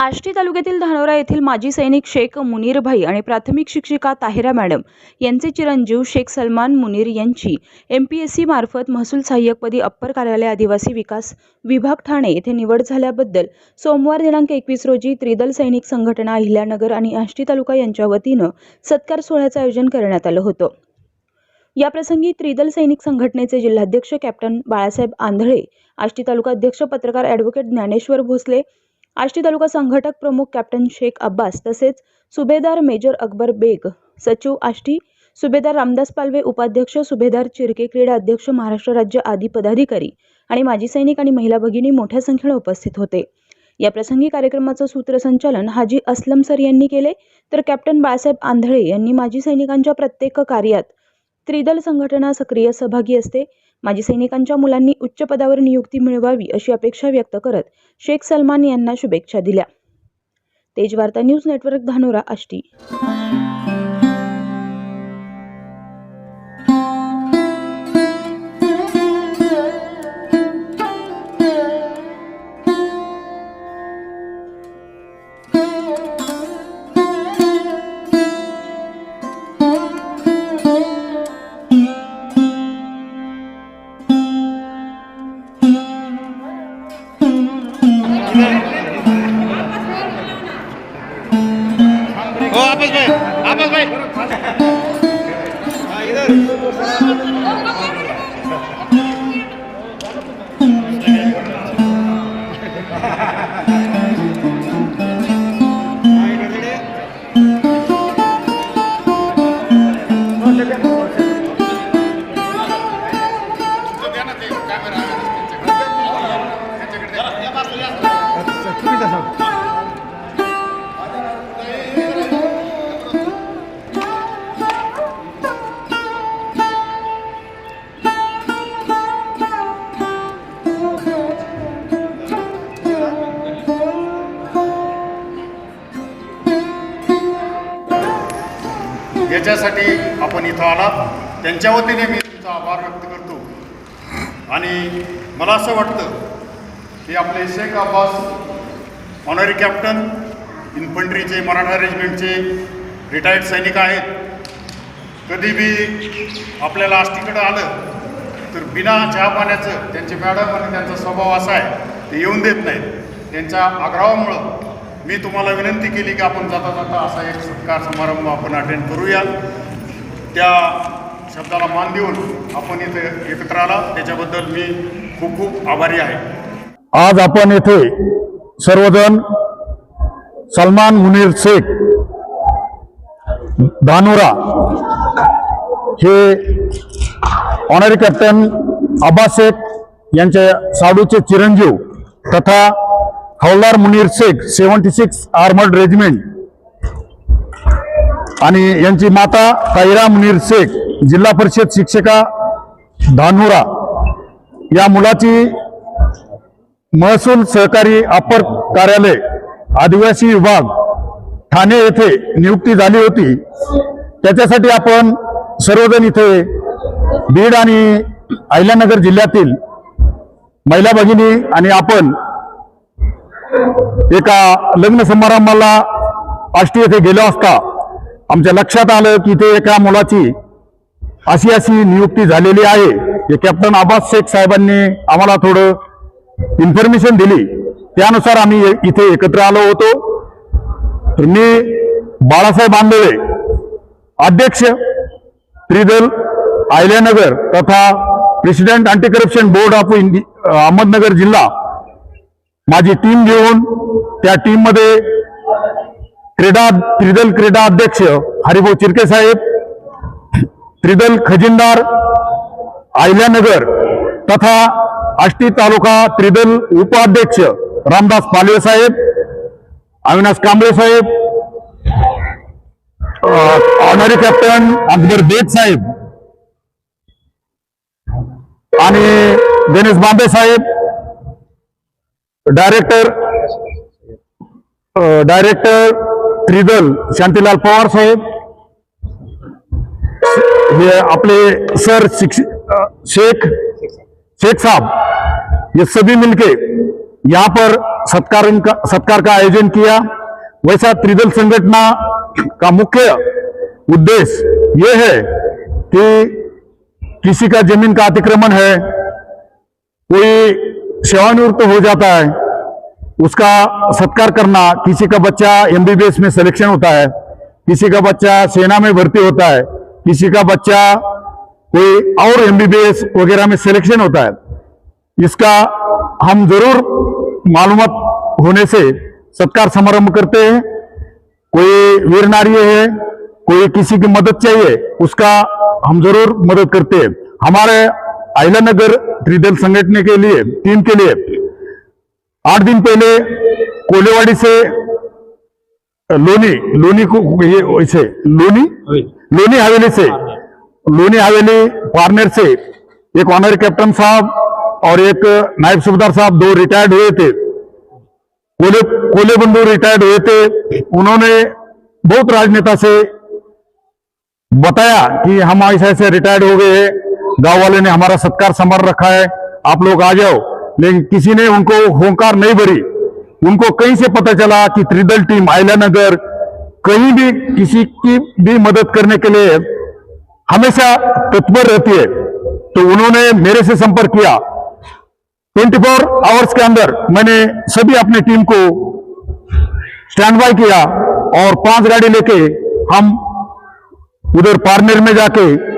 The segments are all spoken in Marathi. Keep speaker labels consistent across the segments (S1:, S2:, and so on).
S1: आष्टी तालुक्यातील धानोरा येथील माजी सैनिक शेख मुनीर भाई आणि प्राथमिक शिक्षिका ताहिरा मॅडम यांचे चिरंजीव शेख सलमान मुनीर यांची एम पी एस मार्फत महसूल सहाय्यकपदी अप्पर कार्यालय आदिवासी विकास विभाग ठाणे येथे निवड झाल्याबद्दल सोमवार दिनांक एकवीस रोजी त्रिदल सैनिक संघटना अहिल्यानगर आणि आष्टी तालुका यांच्या वतीनं सत्कार सोहळ्याचं आयोजन करण्यात आलं होतं. याप्रसंगी त्रिदल सैनिक संघटनेचे जिल्हाध्यक्ष कॅप्टन बाळासाहेब आंधळे आष्टी तालुका अध्यक्ष पत्रकार ॲडव्होकेट ज्ञानेश्वर भोसले आष्टी तालुका संघटक प्रमुख कॅप्टन शेख अब्बास तसेच सुभेदार मेजर अकबर बेग सचिव आष्टी सुभेदार रामदास पालवे उपाध्यक्ष सुभेदार चिरके क्रीडा अध्यक्ष महाराष्ट्र राज्य आदी पदाधिकारी आणि माजी सैनिक आणि महिला भगिनी मोठ्या संख्येने उपस्थित होते. या प्रसंगी कार्यक्रमाचं सूत्रसंचालन हाजी अस्लम सर यांनी केले तर कॅप्टन बाळासाहेब आंधळे यांनी माजी सैनिकांच्या प्रत्येक कार्यात त्रिदल संघटना सक्रिय सहभागी असते. माजी सैनिकांच्या मुलांनी उच्च पदावर नियुक्ती मिळवावी अशी अपेक्षा व्यक्त करत शेख सलमान यांना शुभेच्छा दिल्या. Tejvarta news network Dhanora Ashti.
S2: त्यासाठी आपण इथं आलात. त्यांच्या वतीने मी तुमचा आभार व्यक्त करतो. आणि मला असं वाटतं की आपले शेख अब्बास ऑनरी कॅप्टन इन्फंट्रीचे मराठा रेजिमेंटचे रिटायर्ड सैनिक आहेत. कधी बी आपल्याला आष्टीकडं आलं तर बिना चहा पाण्याचं त्यांचे मॅडम आणि त्यांचा स्वभाव असा आहे ते येऊन देत नाहीत. त्यांच्या आग्रहामुळं मी तुम्हाला विनंती केली की आपण जाता जाता असा एक सत्कार समारंभ आपण अटेंड करूया. त्या शब्दाला मान देऊन आपण इथे एकत्र आला. त्याच्याबद्दल मी खूप खूप आभारी आहे.
S3: आज आपण येथे सर्वजण सलमान मुनीर शेख धानोरा हे ऑनरी कॅप्टन आबा शेख यांच्या साडूचे चिरंजीव तथा havildar Munir Shaikh seventy six armoured regiment. आणि यांची माता कैरा मुनीर शेख जिल्हा परिषद शिक्षिका धानोरा. या मुलाची महसूल सहकारी अपर कार्यालय आदिवासी विभाग ठाणे येथे नियुक्ती झाली होती. त्याच्यासाठी आपण सर्वजण इथे बीड आणि अहिल्यानगर जिल्ह्यातील महिला भगिनी आणि आपण एका लग्न समारंभाला आष्टी येथे गेलो असता आमच्या लक्षात आलं की इथे एका मुलाची अशी अशी नियुक्ती झालेली आहे. हे कॅप्टन आबास शेख साहेबांनी आम्हाला थोडं इन्फॉर्मेशन दिली. त्यानुसार आम्ही इथे एकत्र आलो होतो. तर मी बाळासाहेब आंदोळे अध्यक्ष त्रिदल अहिल्यानगर तथा president anti corruption board of India Ahmednagar जिल्हा माझी टीम घेऊन त्या टीममध्ये क्रीडा त्रिदल क्रीडा अध्यक्ष हरिभाऊ चिरके साहेब त्रिदल खजिनदार अहिल्यानगर तथा आष्टी तालुका त्रिदल उपाध्यक्ष रामदास पालवे साहेब अविनाश कांबळे साहेब ऑनरी कॅप्टन अकबर बेग साहेब आणि गणेश बांबे साहेब डायरेक्टर डायरेक्टर त्रिदल शांतीलाल पवार साहेब हे आपले सर शेख शेख साहब ये सभी मिलके यहाँ पर सत्कार का सत्कार का आयोजन किया वैसा त्रिदल संगठना का मुख्य उद्देश्य ये है कि किसी का जमीन का अतिक्रमण है कोई सेवानिवृत्त हो जाता है। उसका सत्कार करना किसी का बच्चा एमबीबीएस में सिलेक्शन होता है। किसी का बच्चा सेना में भर्ती होता है। किसी का बच्चा कोई और एमबीबीएस वगैरह में सिलेक्शन होता है। इसका हम ज़रूर मालूमात होने से सत्कार समारंभ करते हैं। कोई वीर नारी है, कोई किसी की मदद चाहिए, उसका हम ज़रूर मदद करते हैं। हमारे आइला नगर त्रिदल संगठन के लिए टीम के लिए आठ दिन पहले कोलेवाड़ी से लोनी लोनी को ये वैसे लोनी? लोनी हवेली से लोनी हवेली पार्टनर से एक ऑनर कैप्टन साहब और एक नायब सूबेदार साहब दो रिटायर्ड हुए थे। कोले कोले बंधु रिटायर्ड हुए थे। उन्होंने बहुत राजनेता से बताया कि हम ऐसे ऐसे रिटायर्ड हो गए हैं। गाँव वाले ने हमारा सत्कार संभाल रखा है। आप लोग आ जाओ। लेकिन किसी ने उनको होंकार नहीं भरी। उनको कहीं से पता चला कि त्रिदल टीम, आयला नगर, कहीं भी किसी की भी मदद करने के लिए हमेशा तत्पर रहती है। तो उन्होंने मेरे से संपर्क किया। 24 फोर आवर्स के अंदर मैंने सभी अपनी टीम को स्टैंड बाय किया और पाँच गाड़ी लेके हम उधर पार्नेर में जाके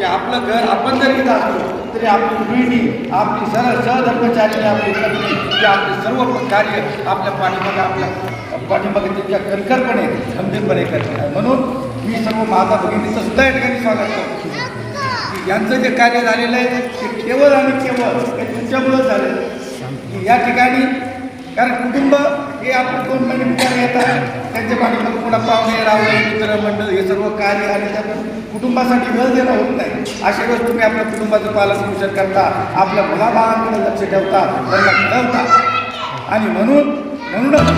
S3: की
S4: आपलं घर आपण जरी इथं असलो तरी आपली गृहिणी आपली सर सहधर्मचारी आपली पत्नी की आपले सर्व कार्य आपल्या पाठीमागे आपल्या पाठीमागे त्यांच्या कणखरपणे खंबीरपणे करते. म्हणून मी सर्व माता भगिनीचं सुद्धा या ठिकाणी स्वागत करतो. की यांचं जे कार्य झालेलं आहे ते केवळ आणि केवळ हे तुमच्यामुळं झालं की या ठिकाणी कारण कुटुंब हे आपण दोन महिने विचार येतात. त्यांच्या पाठीमागे पुन्हा पाहुणे रावळे मित्र मंडळ हे सर्व कार्य आणि त्या कुटुंबासाठी वेळ देणं होत नाही. अशा वेळेस तुम्ही आपल्या कुटुंबाचं पालन पोषण करता आपल्या मुलाबाळांकडे लक्ष ठेवता त्यांना घडवता आणि म्हणून म्हणूनच